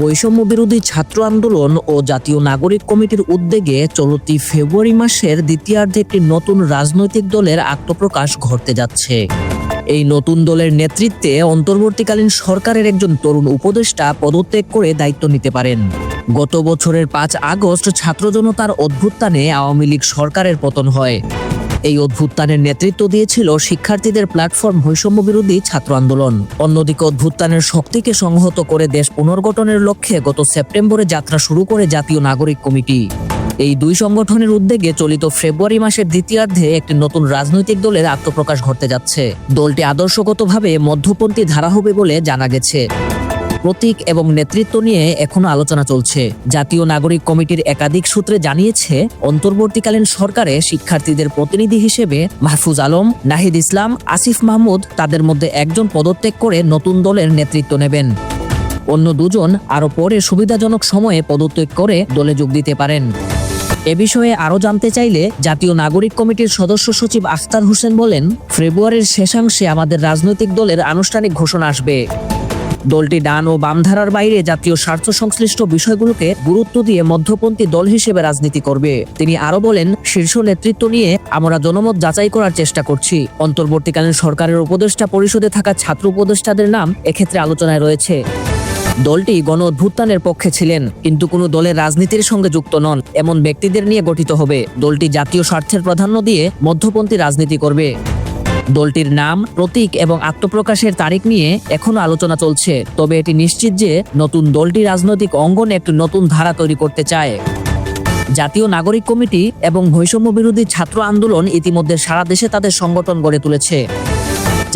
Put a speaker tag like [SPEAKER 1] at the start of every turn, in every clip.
[SPEAKER 1] বৈষম্য বিরোধী ছাত্র আন্দোলন ও জাতীয় নাগরিক কমিটির উদ্যোগে চলতি ফেব্রুয়ারি মাসের দ্বিতীয়ার্ধে একটি নতুন রাজনৈতিক দলের আত্মপ্রকাশ ঘটতে যাচ্ছে এই নতুন দলের নেতৃত্বে অন্তর্বর্তীকালীন সরকারের একজন তরুণ উপদেষ্টা পদত্যাগ করে দায়িত্ব নিতে পারেন গত বছরের পাঁচ আগস্ট ছাত্র জনতার আওয়ামী লীগ সরকারের পতন হয় এই অভ্যুত্থানের নেতৃত্ব দিয়েছিল শিক্ষার্থীদের প্ল্যাটফর্ম বৈষম্য বিরোধী ছাত্র আন্দোলন অন্যদিকে অভ্যুত্থানের শক্তিকে সংহত করে দেশ পুনর্গঠনের লক্ষ্যে গত সেপ্টেম্বরে যাত্রা শুরু করে জাতীয় নাগরিক কমিটি এই দুই সংগঠনের উদ্যোগে চলিত ফেব্রুয়ারি মাসের দ্বিতীয়ার্ধে একটি নতুন রাজনৈতিক দলের আত্মপ্রকাশ ঘটতে যাচ্ছে দলটি আদর্শগতভাবে মধ্যপন্থী ধারা হবে বলে জানা গেছে প্রতীক এবং নেতৃত্ব নিয়ে এখনো আলোচনা চলছে জাতীয় নাগরিক কমিটির একাধিক সূত্রে জানিয়েছে অন্তর্বর্তীকালীন সরকারে শিক্ষার্থীদের প্রতিনিধি হিসেবে মাহফুজ আলম নাহিদ ইসলাম আসিফ মাহমুদ তাদের মধ্যে একজন পদত্যাগ করে নতুন দলের নেতৃত্ব নেবেন অন্য দুজন আরও পরে সুবিধাজনক সময়ে পদত্যাগ করে দলে যোগ দিতে পারেন এ বিষয়ে আরও জানতে চাইলে জাতীয় নাগরিক কমিটির সদস্য সচিব আখতার হোসেন বলেন ফেব্রুয়ারির শেষাংশে আমাদের রাজনৈতিক দলের আনুষ্ঠানিক ঘোষণা আসবে দলটি ডান ও বামধারার বাইরে জাতীয় স্বার্থ সংশ্লিষ্ট বিষয়গুলোকে গুরুত্ব দিয়ে মধ্যপন্থী দল হিসেবে রাজনীতি করবে তিনি আরো বলেন শীর্ষ নেতৃত্ব নিয়ে আমরা জনমত যাচাই করার চেষ্টা করছি অন্তর্বর্তীকালীন সরকারের উপদেষ্টা পরিষদে থাকা ছাত্র উপদেষ্টাদের নাম এক্ষেত্রে আলোচনায় রয়েছে দলটি গণ অভ্যুত্থানের পক্ষে ছিলেন কিন্তু কোনো দলের রাজনীতির সঙ্গে যুক্ত নন এমন ব্যক্তিদের নিয়ে গঠিত হবে দলটি জাতীয় স্বার্থের প্রাধান্য দিয়ে মধ্যপন্থী রাজনীতি করবে দলটির নাম প্রতীক এবং আত্মপ্রকাশের তারিখ নিয়ে এখনো আলোচনা চলছে তবে এটি নিশ্চিত যে নতুন দলটি রাজনৈতিক অঙ্গনে একটি নতুন ধারা তৈরি করতে চায় জাতীয় নাগরিক কমিটি এবং বৈষম্য বিরোধী ছাত্র আন্দোলন ইতিমধ্যে সারা দেশে তাদের সংগঠন গড়ে তুলেছে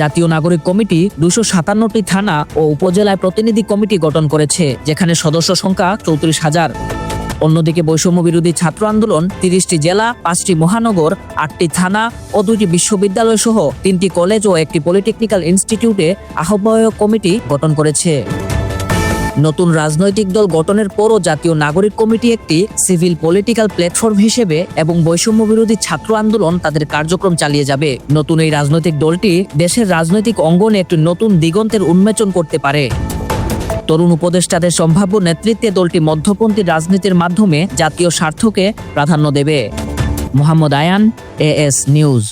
[SPEAKER 1] জাতীয় নাগরিক কমিটি দুশো সাতান্নটি থানা ও উপজেলায় প্রতিনিধি কমিটি গঠন করেছে যেখানে সদস্য সংখ্যা চৌত্রিশ হাজার অন্যদিকে বৈষম্য বিরোধী ছাত্র আন্দোলন তিরিশটি জেলা পাঁচটি মহানগর আটটি থানা ও দুটি বিশ্ববিদ্যালয় সহ তিনটি কলেজ ও একটি পলিটেকনিক্যাল ইনস্টিটিউটে আহ্বায়ক কমিটি গঠন করেছে নতুন রাজনৈতিক দল গঠনের পরও জাতীয় নাগরিক কমিটি একটি সিভিল পলিটিক্যাল প্ল্যাটফর্ম হিসেবে এবং বৈষম্য বিরোধী ছাত্র আন্দোলন তাদের কার্যক্রম চালিয়ে যাবে নতুন এই রাজনৈতিক দলটি দেশের রাজনৈতিক অঙ্গনে একটি নতুন দিগন্তের উন্মোচন করতে পারে তরুণ উপদেষ্টাদের সম্ভাব্য নেতৃত্বে দলটি মধ্যপন্থী রাজনীতির মাধ্যমে জাতীয় স্বার্থকে প্রাধান্য দেবে মোহাম্মদ আয়ান এএস নিউজ